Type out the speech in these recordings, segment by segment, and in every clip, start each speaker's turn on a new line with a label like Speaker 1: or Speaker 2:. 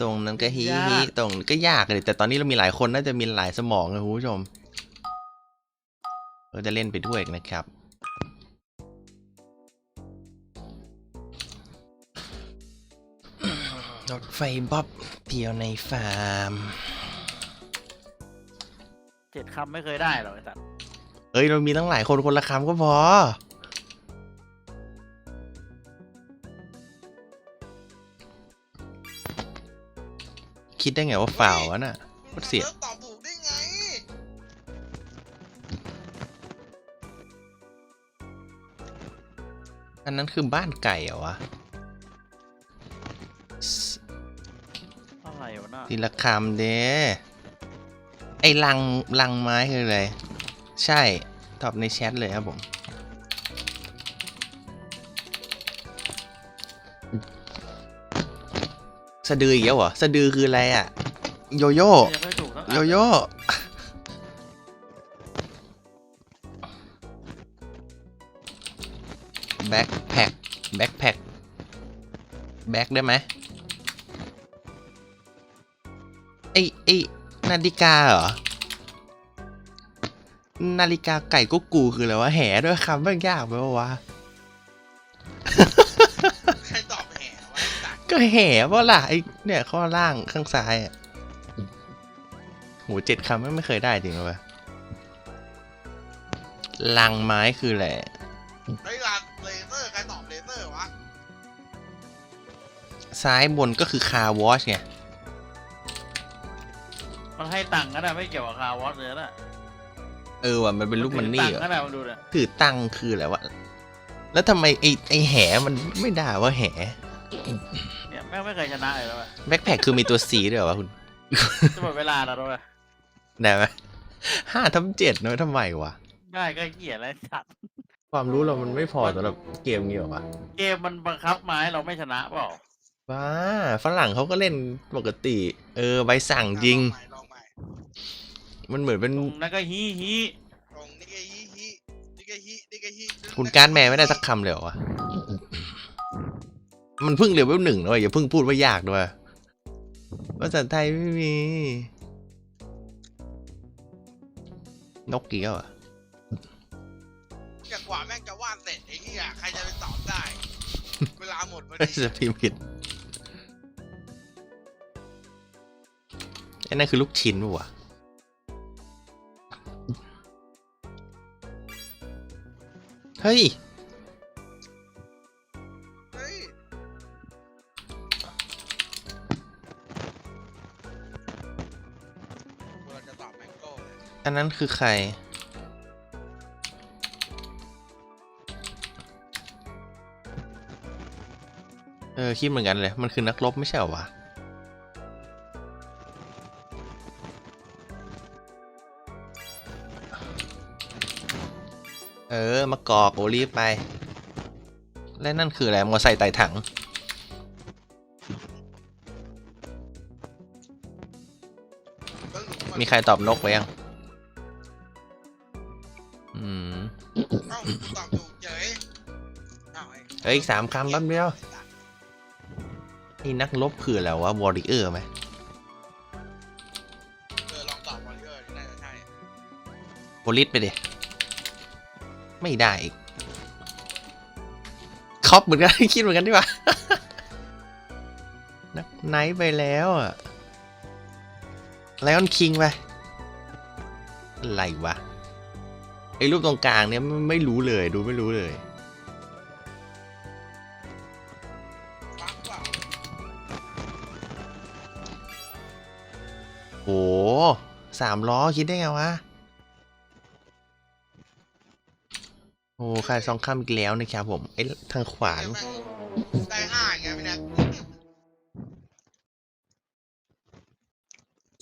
Speaker 1: ตรงนั้นก็ฮี
Speaker 2: ยาก
Speaker 1: ฮีตรงก็ยากเลยแต่ตอนนี้เรามีหลายคนน่าจะมีหลายสมองนะคุณผู้ชมเราจะเล่นไปด้วยนะครับรถไฟบ๊อบเดียวในฟาร์ม
Speaker 2: เจ็ดคำไม่เคยได้หรอกไอ้สัตว์
Speaker 1: เอ้ยเรามีตั้งหลายคนคนละคำก็พอ คิดได้ไงว่าฝ่าวะน่ะ
Speaker 3: คุณ
Speaker 1: เสีย
Speaker 3: ทำแล้วตอบถูกได้ไง
Speaker 1: อันนั้นคือบ้านไก่เหรอวะส
Speaker 2: อะไรวะน่ะ
Speaker 1: ทีละคำเด้ไอ้ลังลังไม้คืออะไร ใช่ ตอบในแชทเลยครับผม สะดืออีกแล้วเหรอสะดือคืออะไรอะโยโย่
Speaker 2: ยังไม่ถูกทั้งอัน
Speaker 1: โยโย่แบ็คแพ็คแบ็คแพ็คแบ็คได้ไหมไอไอนาฬิกาเหรอนาฬิกาไก่กุ๊กกูคืออะไรวะแห่ด้วยคำมันยากไปปะวะ ก็แห่เพราะล่ะไอเนี่ยข้อล่างข้างซ้ายอะโหเจ็ดคำไม่ไม่เคยได้จริงเลยวะลังไม้คืออะไร
Speaker 3: ไอ้รันเลเซอร์ใครตอบเลเซอร์วะ
Speaker 1: ซ้ายบนก็คือคาร์วอชไง
Speaker 2: มันให้ตังค์กันนะไม่เกี่ยวกับคาร์วอสเลยนะ
Speaker 1: เออว่ะมันเป็นลูกมันนี่
Speaker 2: ถื
Speaker 1: เหร
Speaker 2: อตังค์กั
Speaker 1: อน
Speaker 2: นะมาดูเนี่ย
Speaker 1: ถือตังค์คืออะไรวะแล้วทำไมไอไอแห่มันไม่ได้ว่าแห่
Speaker 2: เนี่ยแม่งไม่เคยชนะเลยแล้วอะ
Speaker 1: แบ็คแพคคือมีตัวสีด้วยเหรอวะคุณ
Speaker 2: จะหมดเวลาแล้วด้วย
Speaker 1: ได้ไหมห้าทับเจ็ดนะทำไมวะ
Speaker 2: ได้ก็เกลียดแล้วไอ้สัตว์
Speaker 1: ความรู้เรามันไม่พอสำหรับเกมนี้หรอวะ
Speaker 2: เกมมันบังคับมาให้เราไม่ชนะเปล่า
Speaker 1: ว้าฝรั่งเขาก็เล่นปกติ เออใบสั่งจริง
Speaker 3: ลอใหม่ลองใหม่
Speaker 1: มันเหมือนเป็น
Speaker 2: ตรงนั้นก็ฮีฮี
Speaker 3: ตรงนี่ก็ฮิฮินี่ก็ฮินี่ก็ฮิ
Speaker 1: คุณการดแมนไม่ได้สักคำเลยเหรอวะ มันเพิ่งเลเวลหนึ่งนะเว้ยอย่าเพิ่งพูดว่ายากด้วยภาษาไทยไม่มี นกเกี้ยวอะ
Speaker 3: จากกว่าแม่งจะวาดเสร็จไอ้เหี้ยใครจะไปตอบได้ เวลาหมดพอ
Speaker 1: ไม่
Speaker 3: ดี
Speaker 1: จะพิมพ์ผิดไอ้นั่นคือลูกชิ้นปะวะเฮ้ย
Speaker 3: อั
Speaker 1: นนั้นคือใคร เออ คิดเหมือนกันเลย มันคือนักรบไม่ใช่หรอวะ เออ มากอกโอลีฟไป แล้วนั่นคืออะไรมอใส่ไต่ถังมีใครตอบนกไว้ยัง อ้า
Speaker 3: วไอ้
Speaker 1: เฮ้ยอีกสามคำแป๊บเดียวไอ้นักรบคืออะไรวะวอริเออร์ไหม
Speaker 3: เออลองตอบวอลเลอร์น่าจะใช่
Speaker 1: โพลิสไปดิไม่ได้อีกคอปเหมือนกัน คิดเหมือนกันดีกว่านักไนท์ไปแล้วอะไลออนคิงไปอะไรวะไอ้รูปตรงกลางเนี่ยไม่ไม่รู้เลยดูไม่รู้เลย สามล้อคิดได้ไงวะ โอ้ขาดสองคำอีกแล้วนะครับผมไอ้ทางขวาน
Speaker 3: แม่งได้ห้าไงพี่แน็ก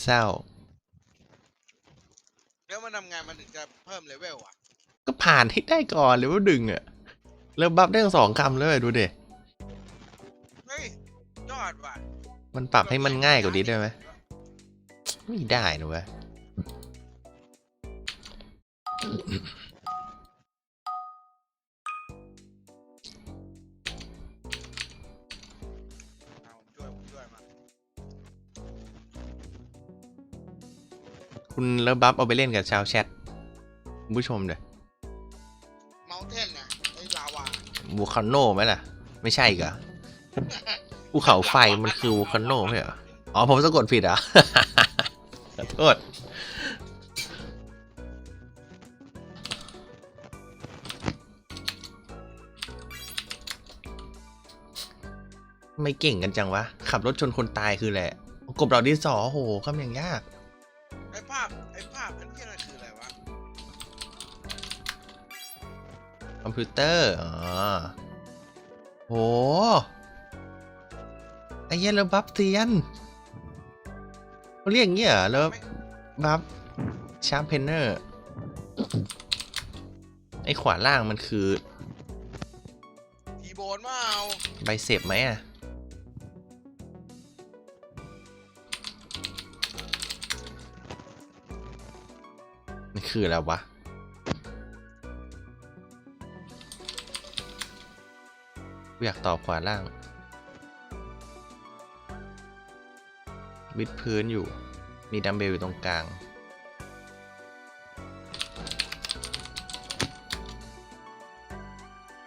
Speaker 1: เศร้า
Speaker 3: แล้วมันทำงานมันถึงจะเพิ่มเลเวลอะ
Speaker 1: ก็ผ่านให้ได้ก่อนเลยว่าดึงอะแล้วบัฟได้ทั้งสองคำเลยดูดิ
Speaker 3: เฮ้ยยอดว่ะ
Speaker 1: มันปรับให้มันง่ายกว่านี้ได้ไหม ไม่ได้นะเว้ยคุณแล้วบัฟเอาไปเล่นกับชาวแชทคุณผู้ชมเด้อ
Speaker 3: เมาเทนนะไอลาวา
Speaker 1: บูคาโนไหมล่ะ ไม่ใช่กะภูเขาไฟมันคือบูคาโนไม่เหรอ อ๋อ ผมสะกดผิดอะ ขอโทษไม่เก่งกันจังวะ ขับรถชนคนตายคือแหละไรกบดอกดินสอโหคำอย่างยาก
Speaker 3: ไอ้ภาพ ไอ้ภาพอันนี้อะไรคืออะไรวะ
Speaker 1: คอมพิวเตอร์ อ๋อ โห ไอ้เหี้ยแล้วบัฟเซียน เขาเรียกอย่างเงี้ยเหรอแล้ว
Speaker 3: ไม่
Speaker 1: บัฟชาร์ปเพนเนอร์ไอ้ขวาล่างมันคือ
Speaker 3: ทีโบนมาเอา
Speaker 1: ไบเซปไหมอะมันคืออะไรวะกูอยากตอบขวาล่าง วิดพื้นอยู่ มีดัมเบลอยู่ตรงกลาง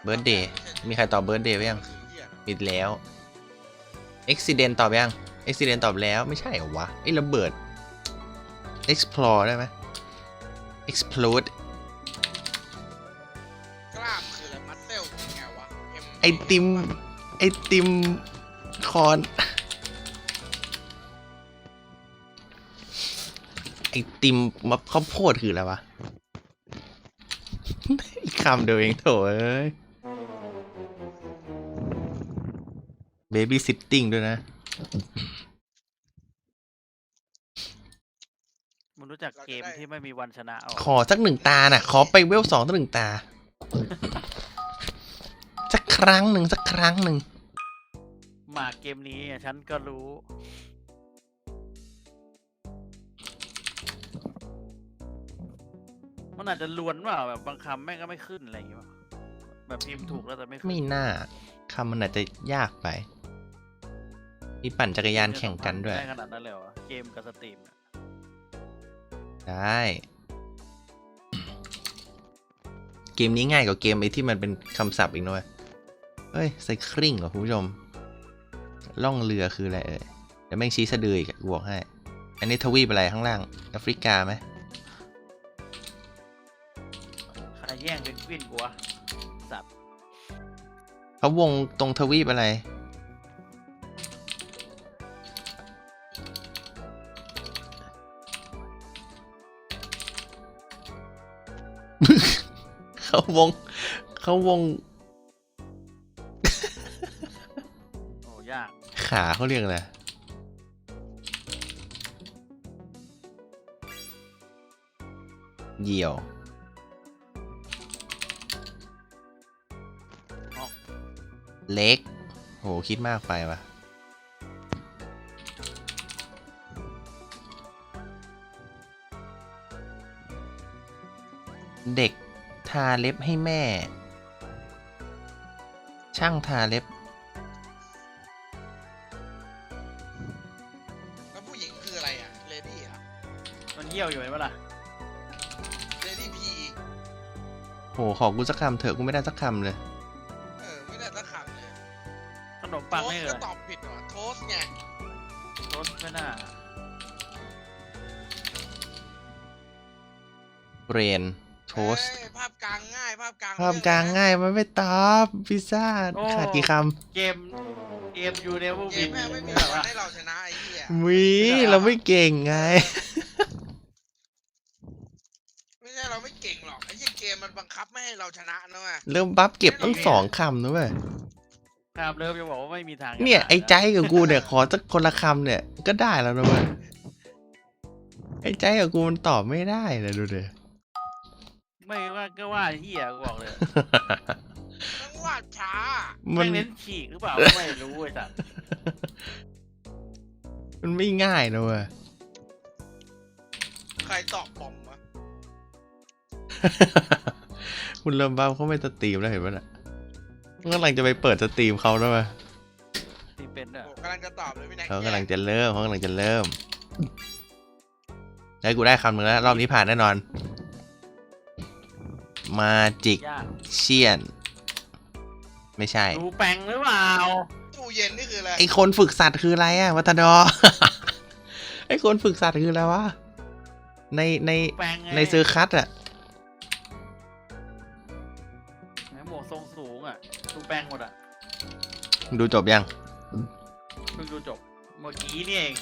Speaker 1: เบิร์ดเดย์ มีใครตอบเบิร์ดเดย์ไปยัง
Speaker 3: คือเหี้ย
Speaker 1: ปิดแล้ว Accident ตอบยัง Accident ตอบแล้วไม่ใช่เหรอวะไอ้ระเบิด Explore ได้ไหม Explode
Speaker 3: กล้ามคืออะไรมัดเซลคือไงวะ M
Speaker 1: ไอติม ไอติมคอน ติมมับข้าวโพดคืออะไรวะ อีกคำเดียวเองโถเอ้ย Baby sitting ด้วยนะ
Speaker 2: มึงรู้จักเกมที่ไม่มีวันชนะเอา
Speaker 1: ขอสักหนึ่งตาน่ะ ขอไปเวลสองสักหนึ่งตา สักครั้งหนึ่งสักครั้งหนึ่ง
Speaker 2: หมากเกมนี้อะฉันก็รู้ มันอาจจะลวนว่าแบบบางคำแม่งก็ไม่ขึ้นอะไรอย่างเงี้ยแบบพิมพ์ถูกแล้วแต่ไม่ขึ้น
Speaker 1: ไม่น่าคำมันอาจจะยากไป มีปั่นจักรยานแข่งกันด้วย
Speaker 2: ได้ขนาดนั้นเลยเหรอเกมกับสตรีมเนี่ย
Speaker 1: ได้ เกมนี้ง่ายกว่าเกมไอ้ที่มันเป็นคำศัพท์อีกหน่อยเฮ้ยไซคลิงเหรอคุณผู้ชมล่องเรือคืออะไรเอ่ยเดี๋ยวแม่งชี้สะดืออีกอะกูบอกให้ อันนี้ทวีปอะไรข้างล่างแอฟริกาไหม
Speaker 2: แย่งเป็นกวินกูวะสัตว์
Speaker 1: เขาวงตรงทวีปอะไร เขาวง เขาวง
Speaker 2: โอ้ยาก
Speaker 1: ขาเขาเรียกอะไร เหยี่ยว เล็ก โห คิดมากไปวะเด็กทาเล็บให้แม่ ช่างทาเล็บ
Speaker 3: แล้วผู้หญิงคืออะไรอะ เลดี้อะ
Speaker 2: มันเยี่ยวอยู่ไหมวะล่ะ
Speaker 3: เลดี้พี
Speaker 1: โห ขอกูสักคำเถอะกูไม่ได้สักคำเลย
Speaker 2: ขนมปัง
Speaker 3: โทส
Speaker 2: ไม่เหร
Speaker 3: ก็
Speaker 2: อ
Speaker 3: ตอบผิดว่ะโทสไง
Speaker 2: โทสไม่น่า
Speaker 1: เบรนโทส
Speaker 3: เอ้ยภาพกลางง่าย ภาพกลาง
Speaker 1: ภาพกลาง
Speaker 3: เรื่องนะ
Speaker 1: ง่ายมันไม่ตอบพิซซ่า
Speaker 2: โอ้
Speaker 1: ขาดกี่ค
Speaker 2: เกมเกมยูเนเวอร์
Speaker 3: เก
Speaker 2: วิ
Speaker 3: ม
Speaker 2: น
Speaker 3: แม่งไม่มี
Speaker 2: แบ
Speaker 3: วั
Speaker 2: บ
Speaker 3: น
Speaker 2: ว่า
Speaker 3: ให้เราชนะไอ้เหี้ยำ
Speaker 1: มีเราไม่เก่งไง
Speaker 3: ไม่ใช่เราไม่เก่งหรอกไอ้เหี้ยเกมมันบังคับไม่ให้เราชนะนะเว้ย
Speaker 1: เริ่มบัฟเก็บตั้งสองคำนะเว้ย
Speaker 2: ครับเลิฟยังบอกว่าไม่มีทาง
Speaker 1: เนี่ย
Speaker 2: ชะ
Speaker 1: ไอ้ใจกับกูเนี่ยขอสักคนละคำเนี่ยก็ได้แล้วนะเว้ยไอ้ใจกับกูมันตอบไม่ได้เลยดูเด้
Speaker 2: ไม่ว่าก็ว่าเฮียกูบอกเลย
Speaker 3: ต้องวาดช้า
Speaker 1: มั
Speaker 2: ไม่
Speaker 1: น
Speaker 2: เน้นฉีกหรือเปล่าไม่รู้ไอ้สัตว์
Speaker 1: มันไม่ง่ายนะเว้ย
Speaker 3: ใครตอบปอมวะ
Speaker 1: คุณเริ่มบ้าเขาไม่สตรีมแล้วเห็นป่ะน่ะ กำลังจะไปเปิดสตรีมเขาแล้วป่ะ
Speaker 2: ที่เป็นด้วย
Speaker 3: โอ้กำลังจะตอบเลยพี่แน็ก
Speaker 1: เขากำลังจะเริ่มเขากำลังจะเริ่มฮ้ยกูได้คำหนึ่งแล้ว รอบนี้ผ่านแน่นอน มาจิก
Speaker 2: ยาก
Speaker 1: เชียน ไม่ใช่
Speaker 2: ดูแปลงหรือเปล่า
Speaker 3: ตู้เย็นนี่คืออะไร
Speaker 1: ไอคนฝึกสัตว์คืออะไรอะวัตดอ ไอคนฝึกสัตว์คืออะไรวะ ในใน
Speaker 2: แปลงไง
Speaker 1: ในเซอร์คัสอะ
Speaker 2: ดู
Speaker 1: จบยัง
Speaker 2: เพิ่งดูจบเมื่อกี้นี่เอง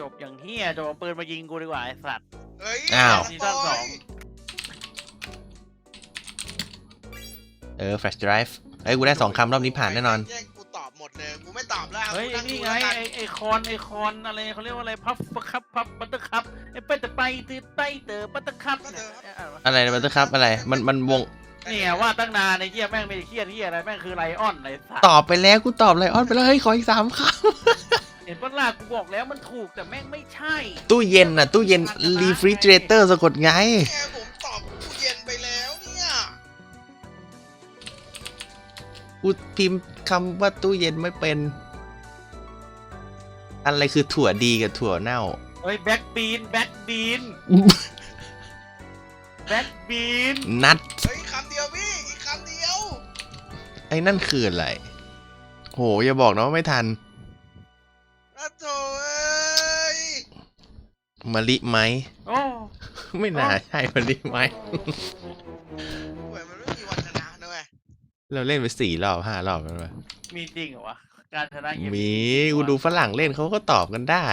Speaker 2: จบอย่างเฮียจบเอาปืนมายิงกูดีกว่าไอ้สัตว์
Speaker 3: เฮ้ย
Speaker 1: อ้าว
Speaker 3: สปย
Speaker 1: เออ flash drive เฮ้ย กูได้สองคำรอบนี้ผ่านแน่นอน
Speaker 3: แย่งกูตอบหมดเลย กูไม่ตอบแล้ว
Speaker 2: เฮ้ย
Speaker 3: กู
Speaker 2: ไอ้
Speaker 3: ง
Speaker 2: นี่
Speaker 3: ดู
Speaker 2: ไง
Speaker 3: แล้วกั
Speaker 2: ไอ้ไอคอนไอคอนอะไรเขาเรียกว่าอะไรพับคับพับบัตเตอร์คับไอ้ไปแต่ไปตืดไปเตอบัตเตอร์คับเนี่ยเอ้ยอ่านว่า
Speaker 1: อะไรนะบัตเตอร์ครับอะไร มัน มันวง
Speaker 2: นี่ไงว่าตั้งนานไอ้เหี้ยแม่งไม่ได้เหี้ยเหี้ยอะไรแม่งคือไลออนไอ้สัตว์
Speaker 1: ตอบไปแล้วกูตอบไลออนไปแล้วเฮ้ยขออีกสามค
Speaker 2: เห็นปะล่ะกูบอกแล้วมันถูกแต่แม่งไม่ใช่ำ
Speaker 1: ตู้เย็นน่ะตู้เย็น refrigerator สะกดไง
Speaker 3: แกผมตอบตู้เย็นไปแล้วเนี่ย
Speaker 1: กูพิมพ์คำว่าตู้เย็นไม่เป็น อะไรคือถั่วดีกับถั่วเน่า
Speaker 2: เฮ้ยแบ็กบีนแบ็กบีนแบ็กบีน
Speaker 1: นัด ไอ้นั่นคืออะไร โห อย่าบอกนะว่าไม่ทัน
Speaker 3: อะโถเอ้ย
Speaker 1: มะลิไหม
Speaker 2: โอ้
Speaker 1: ไม่น่าใช่มะลิไหม
Speaker 3: เหมือนมันไม่มีวันชนะนะเว้ย
Speaker 1: เราเล่นไปสี่รอบห้ารอบแล้วมั้ย
Speaker 2: มีจริงเหรอวะ การชนะเกม
Speaker 1: มีกูดูฝรั่งเล่นเขาก็ตอบกันได้